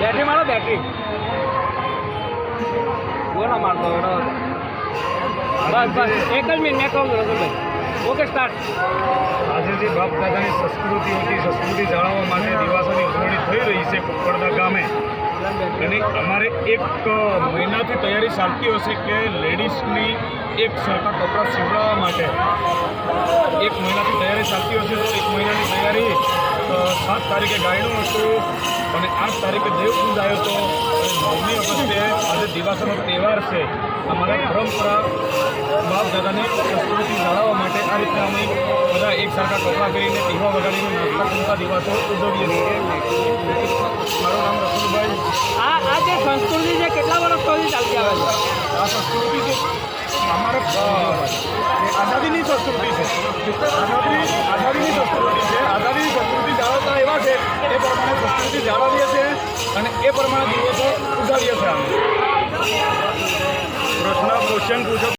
Battery મારો, battery. બોલો મારતો બસ બસ. એક જ મિનિટ, મેં કહું રસુલભાઈ ઓકે સ્ટાર્ટ આજે જે બાપ દાદાની સંસ્કૃતિ હતી સંસ્કૃતિ જાળવવા માટે દિવાસોની ઉજવણી થઈ રહી છે કુકડદા ગામે. અને અમારે એક મહિનાથી તૈયારી ચાલતી હશે કે લેડીઝની એક સરખા કપડાં સીવડાવવા માટે. એક મહિનાથી તૈયારી ચાલતી હશે તો એક સાત તારીખે ગાયનું હતું અને આઠ તારીખે દેવ આવ્યો હતો. અને નવમી ઓગસ્ટે આજે દિવાસાનો તહેવાર છે. અમારા પરંપરા બાપ દાદાની સંસ્કૃતિ જાળવવા માટે આ રીતના અમે બધા એક સરખા કપડાં કરીને દીવા વગાડીને નાચતા મોટા દિવાસો ઉજવીએ છીએ. મારું નામ રસુલભાઈ આ આ જે સંસ્કૃતિ છે કેટલા વર્ષ સુધી ચાલતી આવે છે? આ સંસ્કૃતિ અમારે અ, આઝાદીની સંસ્કૃતિ છે આઝાદી આઝાદીની સંસ્કૃતિ છે આઝાદીની સંસ્કૃતિ જાળવતા એવા છે એ પ્રમાણે સંસ્કૃતિ જાળવીએ છીએ અને એ પ્રમાણે દિવસો ઉજાવીએ છીએ અમે. પ્રશ્ન ક્વેશ્ચન પૂછો.